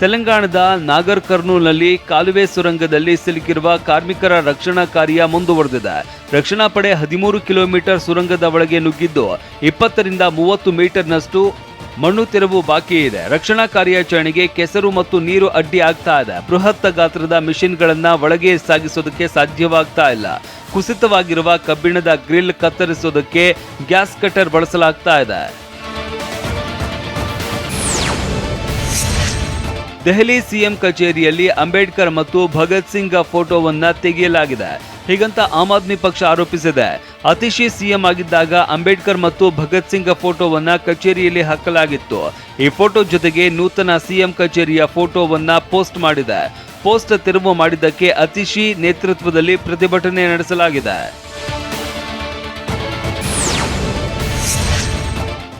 ತೆಲಂಗಾಣದ ನಾಗರ್ ಕರ್ನೂಲ್ನಲ್ಲಿ ಕಾಲುವೆ ಸುರಂಗದಲ್ಲಿ ಸಿಲುಕಿರುವ ಕಾರ್ಮಿಕರ ರಕ್ಷಣಾ ಕಾರ್ಯ ಮುಂದುವರೆದಿದೆ. ರಕ್ಷಣಾ ಪಡೆ ಹದಿಮೂರು ಕಿಲೋಮೀಟರ್ ಸುರಂಗದ ಒಳಗೆ ನುಗ್ಗಿದ್ದು ಇಪ್ಪತ್ತರಿಂದ ಮೂವತ್ತು ಮೀಟರ್ನಷ್ಟು ಮಣ್ಣು ತೆರವು ಬಾಕಿ ಇದೆ. ರಕ್ಷಣಾ ಕಾರ್ಯಾಚರಣೆಗೆ ಕೆಸರು ಮತ್ತು ನೀರು ಅಡ್ಡಿ ಆಗ್ತಾ ಇದೆ. ಬೃಹತ್ ಗಾತ್ರದ ಮಿಷಿನ್ಗಳನ್ನು ಒಳಗೆ ಸಾಗಿಸೋದಕ್ಕೆ ಸಾಧ್ಯವಾಗ್ತಾ ಇಲ್ಲ. ಕುಸಿತವಾಗಿರುವ ಕಬ್ಬಿಣದ ಗ್ರಿಲ್ ಕತ್ತರಿಸೋದಕ್ಕೆ ಗ್ಯಾಸ್ ಕಟರ್ ಬಳಸಲಾಗ್ತಾ ಇದೆ. ದೆಹಲಿ ಸಿಎಂ ಕಚೇರಿಯಲ್ಲಿ ಅಂಬೇಡ್ಕರ್ ಮತ್ತು ಭಗತ್ ಸಿಂಗ್ ಫೋಟೋವನ್ನ ತೆಗೆಯಲಾಗಿದೆ. ಹೀಗಂತ ಆಮ್ ಆದ್ಮಿ ಪಕ್ಷ ಆರೋಪಿಸಿದೆ. ಅತಿಶಿ ಸಿಎಂ ಆಗಿದ್ದಾಗ ಅಂಬೇಡ್ಕರ್ ಮತ್ತು ಭಗತ್ ಸಿಂಗ್ ಫೋಟೋವನ್ನ ಕಚೇರಿಯಲ್ಲಿ ಹಾಕಲಾಗಿತ್ತು. ಈ ಫೋಟೋ ಜೊತೆಗೆ ನೂತನ ಸಿಎಂ ಕಚೇರಿಯ ಫೋಟೋವನ್ನ ಪೋಸ್ಟ್ ಮಾಡಿದೆ. ಪೋಸ್ಟ್ ತೆರವು ಮಾಡಿದ್ದಕ್ಕೆ ಅತಿಶಿ ನೇತೃತ್ವದಲ್ಲಿ ಪ್ರತಿಭಟನೆ ನಡೆಸಲಾಗಿದೆ.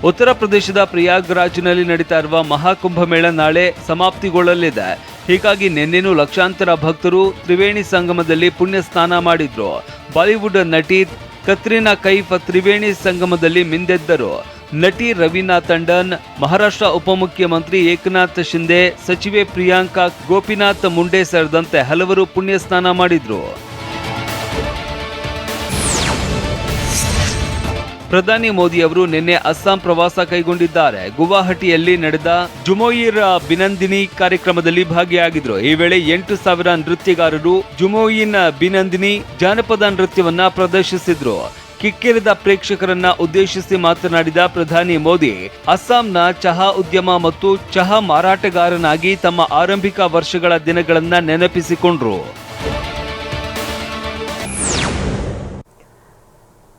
ಉತ್ತರ ಪ್ರದೇಶದ ಪ್ರಯಾಗ್ರಾಜ್ನಲ್ಲಿ ನಡೀತಾ ಇರುವ ಮಹಾಕುಂಭಮೇಳ ನಾಳೆ ಸಮಾಪ್ತಿಗೊಳ್ಳಲಿದೆ. ಹೀಗಾಗಿ ನಿನ್ನೆನೂ ಲಕ್ಷಾಂತರ ಭಕ್ತರು ತ್ರಿವೇಣಿ ಸಂಗಮದಲ್ಲಿ ಪುಣ್ಯ ಸ್ನಾನ ಮಾಡಿದ್ರು. ಬಾಲಿವುಡ್ ನಟಿ ಕತ್ರಿನಾ ಕೈಫ್ ತ್ರಿವೇಣಿ ಸಂಗಮದಲ್ಲಿ ಮಿಂದೆದ್ದರು. ನಟಿ ರವೀನಾ ತಂಡನ್, ಮಹಾರಾಷ್ಟ್ರ ಉಪಮುಖ್ಯಮಂತ್ರಿ ಏಕನಾಥ್ ಶಿಂದೆ ಸಚಿವೆ ಪ್ರಿಯಾಂಕಾ ಗೋಪಿನಾಥ್ ಮುಂಡೆ ಸೇರಿದಂತೆ ಹಲವರು ಪುಣ್ಯ ಸ್ನಾನ ಮಾಡಿದ್ರು. ಪ್ರಧಾನಿ ಮೋದಿ ಅವರು ನಿನ್ನೆ ಅಸ್ಸಾಂ ಪ್ರವಾಸ ಕೈಗೊಂಡಿದ್ದಾರೆ. ಗುವಾಹಟಿಯಲ್ಲಿ ನಡೆದ ಜುಮೋಯಿರ್ ಬಿನಂದಿನಿ ಕಾರ್ಯಕ್ರಮದಲ್ಲಿ ಭಾಗಿಯಾಗಿದ್ರು. ಈ ವೇಳೆ ಎಂಟು ಸಾವಿರ ನೃತ್ಯಗಾರರು ಜುಮೋಯಿನ್ ಬಿನಂದಿನಿ ಜಾನಪದ ನೃತ್ಯವನ್ನ ಪ್ರದರ್ಶಿಸಿದ್ರು. ಕಿಕ್ಕಿರಿದ ಪ್ರೇಕ್ಷಕರನ್ನ ಉದ್ದೇಶಿಸಿ ಮಾತನಾಡಿದ ಪ್ರಧಾನಿ ಮೋದಿ, ಅಸ್ಸಾಂನ ಚಹಾ ಉದ್ಯಮ ಮತ್ತು ಚಹಾ ಮಾರಾಟಗಾರನಾಗಿ ತಮ್ಮ ಆರಂಭಿಕ ವರ್ಷಗಳ ದಿನಗಳನ್ನ ನೆನಪಿಸಿಕೊಂಡ್ರು.